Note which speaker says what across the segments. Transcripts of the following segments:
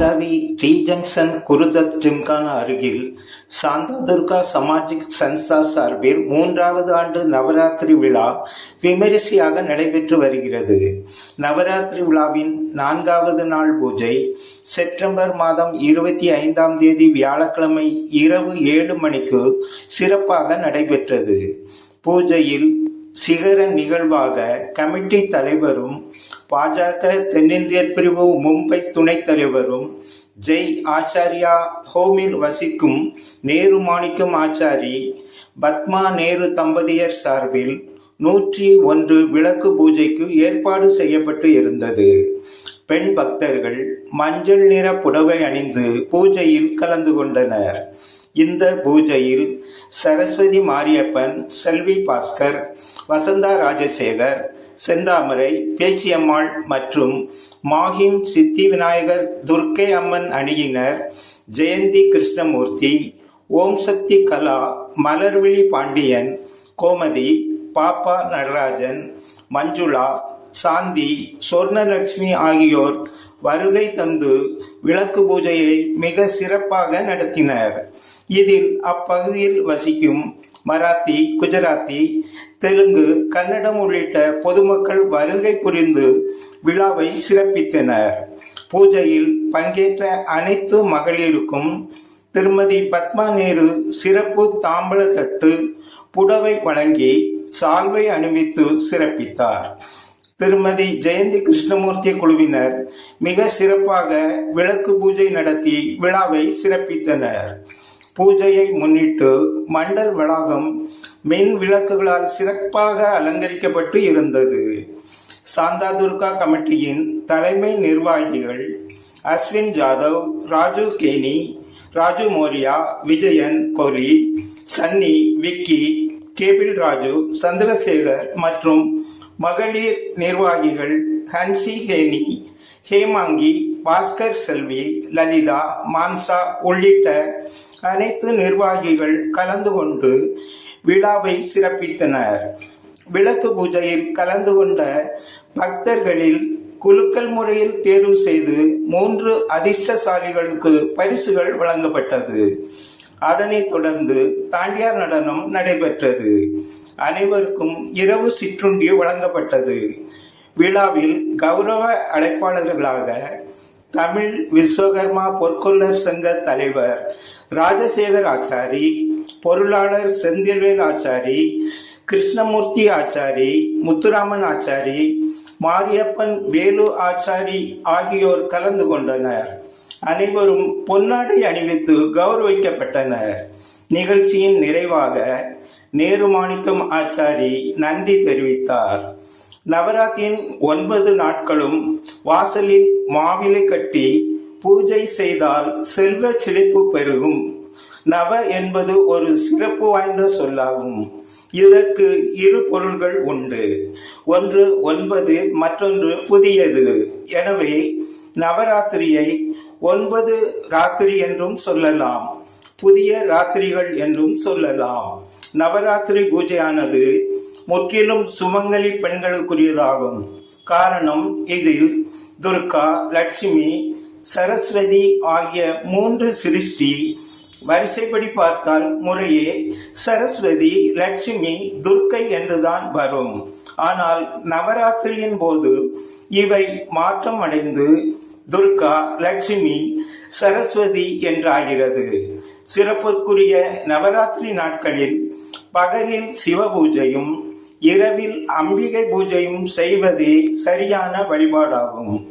Speaker 1: Dharavi T junction Gurudutt gymkhana அருகில் சாந்தா துர்கா சமாஜிக் சன்ஸ்தா சார்பில் மூன்றாவது ஆண்டு நவராத்திரி விழா விமரிசையாக நடைபெற்று வருகிறது. நவராத்திரி விழாவின் நான்காவது நாள் பூஜை செப்டம்பர் மாதம் இருபத்தி ஐந்தாம் தேதி வியாழக்கிழமை இரவு ஏழு மணிக்கு சிறப்பாக நடைபெற்றது. பூஜையில் சிகர நிகழ்வாக கமிட்டி தலைவரும் பாஜக தென்னிந்திய பிரிவு மும்பை துணைத் தலைவரும் ஜெய் ஆச்சாரியா ஹோமில் வசிக்கும் நேரு மாணிக்கம் ஆச்சாரி பத்மா நேரு தம்பதியர் சார்பில் நூற்றி ஒன்று விளக்கு பூஜைக்கு ஏற்பாடு செய்யப்பட்டு இருந்தது. பெண் பக்தர்கள் மஞ்சள் நிற புடவை அணிந்து பூஜையில் கலந்து கொண்டனர். இந்த பூஜையில் சரஸ்வதி மாரியப்பன் செல்வி பாஸ்கர் வசந்தா ராஜசேகர் செந்தாமரை பேச்சியம்மாள் மற்றும் மாஹிம் சித்தி விநாயகர் துர்க்கை அம்மன் அணியினர் ஜெயந்தி கிருஷ்ணமூர்த்தி ஓம் சக்தி கலா மலர்விழி பாண்டியன் கோமதி பாப்பா நடராஜன் மஞ்சுளா சாந்தி சொர்ணலட்சுமி ஆகியோர் வருகை தந்து விளக்கு பூஜையை மிக சிறப்பாக நடத்தினர். இதில் அப்பகுதியில் வசிக்கும் மராத்தி குஜராத்தி தெலுங்கு கன்னடம் உள்ளிட்ட பொதுமக்கள் வருகை புரிந்து விழாவை சிறப்பித்தனர். பூஜையில் பங்கேற்ற அனைத்து மகளிருக்கும் திருமதி பத்மா நேரு சிறப்பு தாம்பழ தட்டு புடவை வழங்கி சால்வை அணிவித்து சிறப்பித்தார். திருமதி ஜெயந்தி கிருஷ்ணமூர்த்தி குழுவினர் மிக சிறப்பாக விளக்கு பூஜை நடத்தி விழாவை சிறப்பித்தனர். பூஜையை முன்னிட்டு மண்டல் வளாகம் மின் விளக்குகளால் சிறப்பாக அலங்கரிக்கப்பட்டு இருந்தது. சாந்தா துர்கா கமிட்டியின் தலைமை நிர்வாகிகள் அஸ்வின் ஜாதவ் ராஜு கேனி ராஜு மோரியா விஜயன் கோலி சன்னி விக்கி கேபிள் ராஜு சந்திரசேகர் மற்றும் மகளிர் நிர்வாகிகள் ஹன்சி ஹேனி ஹேமாங்கி பாஸ்கர் செல்வி லலிதா மான்சா உள்ளிட்ட அனைத்து நிர்வாகிகள் கலந்து கொண்டு விழாவை சிறப்பித்தனர். விளக்கு பூஜையில் கலந்து கொண்ட பக்தர்களில் குலுக்கல் முறையில் தேர்வு செய்து மூன்று அதிர்ஷ்டசாலிகளுக்கு பரிசுகள் வழங்கப்பட்டது. அதனைத் தொடர்ந்து தாண்டியார் நடனம் நடைபெற்றது. அனைவருக்கும் இரவு சிற்றுண்டி வழங்கப்பட்டது. விழாவில் கௌரவ அழைப்பாளர்களாக தமிழ் விஸ்வகர்மா பொற்கொள்ளர் சங்க தலைவர் ராஜசேகர் ஆச்சாரி பொருளாளர் செந்தில்வேல் ஆச்சாரி கிருஷ்ணமூர்த்தி ஆச்சாரி முத்துராமன் ஆச்சாரி மாரியப்பன் வேலு ஆச்சாரி ஆகியோர் கலந்து கொண்டனர். அனைவரும் பொன்னாடை அணிவித்து கௌரவிக்கப்பட்டனர். நிகழ்ச்சியின் நிறைவாக நேருமாணிக்கம் ஆச்சாரி நன்றி தெரிவித்தார். நவராத்திரியின் ஒன்பது நாட்களும் வாசலில் மாவிலை கட்டி பூஜை செய்தால் செல்வ செழிப்பு பெருகும். நவ என்பது ஒரு சிறப்பு வாய்ந்த சொல்லாகும். இதற்கு இரு பொருள்கள் உண்டு. ஒன்று ஒன்பது மற்றொன்று புதியது. எனவே நவராத்திரியை ஒன்பது ராத்திரி என்றும் சொல்லலாம். புதிய ராத்திரிகள் என்றும் சொல்லலாம். நவராத்திரி பூஜையானது முற்றிலும் சுமங்கலி பெண்களுக்குரியதாகும். காரணம் இதில் துர்கா லட்சுமி சரஸ்வதி ஆகிய மூன்று சிருஷ்டி வரிசைப்படி பார்த்தால் முறையே சரஸ்வதி லட்சுமி துர்க்கை என்றுதான் வரும். ஆனால் நவராத்திரியின் போது இவை மாற்றம் அடைந்து துர்கா லட்சுமி சரஸ்வதி என்றாகிறது. சிறப்புக்குரிய நவராத்திரி நாட்களில் பகலில் சிவ பூஜையும் இரவில் அம்பிகை பூஜையும் செய்வதே சரியான வழிபாடாகும்.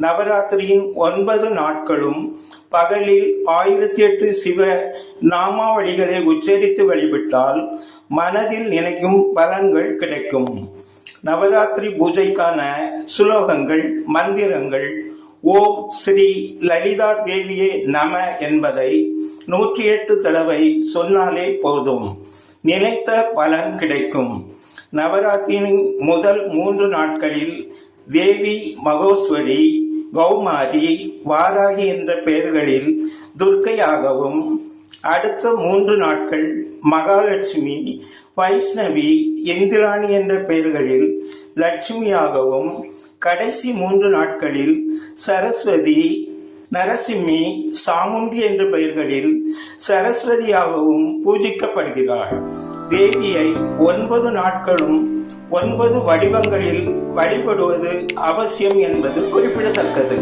Speaker 1: நவராத்திரியின் ஒன்பது நாட்களும் பகலில் ஆயிரத்தி எட்டு சிவ நாமாவளிகளை உச்சரித்து வழிபட்டால் மனதில் நினைக்கும் பலன்கள் கிடைக்கும். நவராத்திரி பூஜைக்கான சுலோகங்கள் மந்திரங்கள் ஓம் ஸ்ரீ லலிதா தேவியே நம என்பதை நூற்றி எட்டு தடவை சொன்னாலே போதும். நினைத்த பலன் கிடைக்கும். நவராத்திரியின் முதல் மூன்று நாட்களில் தேவி மகோஸ்வரி கௌமாரி வாராகி என்ற பெயர்களில் துர்க்கையாகவும் அடுத்த மூன்று நாட்கள் மகாலட்சுமி வைஷ்ணவி இந்திராணி என்ற பெயர்களில் லட்சுமியாகவும் கடைசி மூன்று நாட்களில் சரஸ்வதி நரசிம்மி சாமுண்டி என்ற பெயர்களில் சரஸ்வதியாகவும் பூஜிக்கப்படுகிறாள். தேவியை ஒன்பது நாட்களும் ஒன்பது வடிவங்களில் வழிபடுவது அவசியம் என்பது குறிப்பிடத்தக்கது.